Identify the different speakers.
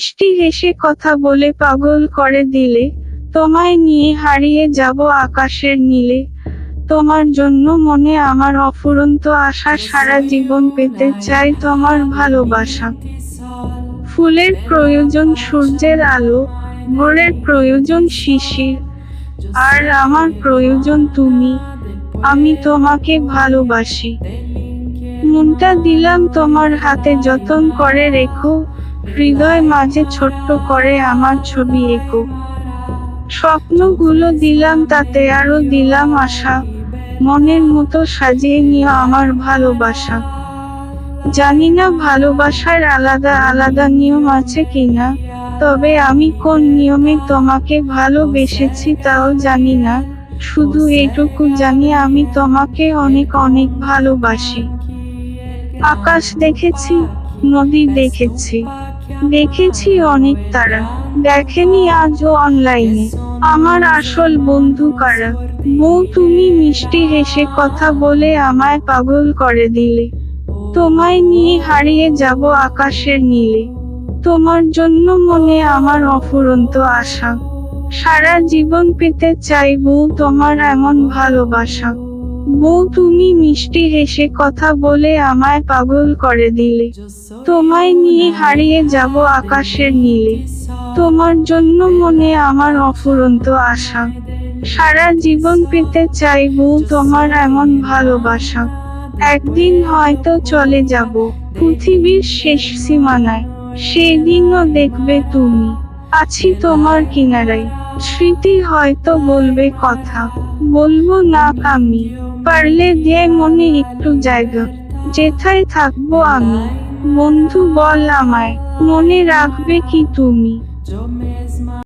Speaker 1: মিষ্টি হেসে কথা বলে পাগল করে দিলে, তোমায় নিয়ে হারিয়ে যাব আকাশের নীলে। তোমার জন্য মনে আমার অফুরন্ত আশা সারা জীবন পেতে চাই তোমার ভালোবাসা। ফুলের প্রয়োজন সূর্যের আলো, ভোরের প্রয়োজন শিশির, আর আমার প্রয়োজন তুমি, আমি তোমাকে ভালোবাসি। মনটা দিলাম তোমার হাতে যতন করে রেখো হৃদয় মাঝে ছোট্ট করে আমার ছবি এঁকো। স্বপ্নগুলো দিলাম তাতে আরও দিলাম আশা। মনের মতো সাজিয়ে নিও আমার ভালোবাসা। জানি না ভালোবাসার আলাদা আলাদা নিয়ম আছে কিনা, তবে আমি কোন নিয়মে তোমাকে ভালোবেসেছি তাও জানি না। শুধু এটুকু জানি আমি তোমাকে অনেক অনেক ভালোবাসি। আকাশ দেখেছি, নদী দেখেছি। দেখেছি অনেক তারা। দেখেনি আজও অনলাইনে আমার আসল বন্ধু কারা? বউ, তুমি মিষ্টি হেসে কথা বলে আমায় পাগল করে দিলে। তোমায় নিয়ে হারিয়ে যাব আকাশের নীলে। তোমার জন্য মনে আমার অফুরন্ত আশা। সারা জীবন পেতে চাই বউ তোমার এমন ভালোবাসা। বউ, তুমি মিষ্টি হেসে কথা বলে আমায় পাগল করে দিলে। তোমায় নিয়ে হারিয়ে যাব আকাশের নীলে। তোমার জন্য মনে আমার অফুরন্ত আশা। সারা জীবন পেতে চাই বউ, তোমার এমন ভালোবাসা। একদিন হয়তো চলে যাব পৃথিবীর শেষ সীমানায়। সেদিনও দেখবে তুমি। আছি তোমার কিনারায়। স্মৃতি হয়তো বলবে কথা। বলব না আমি। পারলে দে মনে একটু জায়গা, যেথায় থাকব আমি। বন্ধু বল আমায়, মনে রাখবে কি তুমি?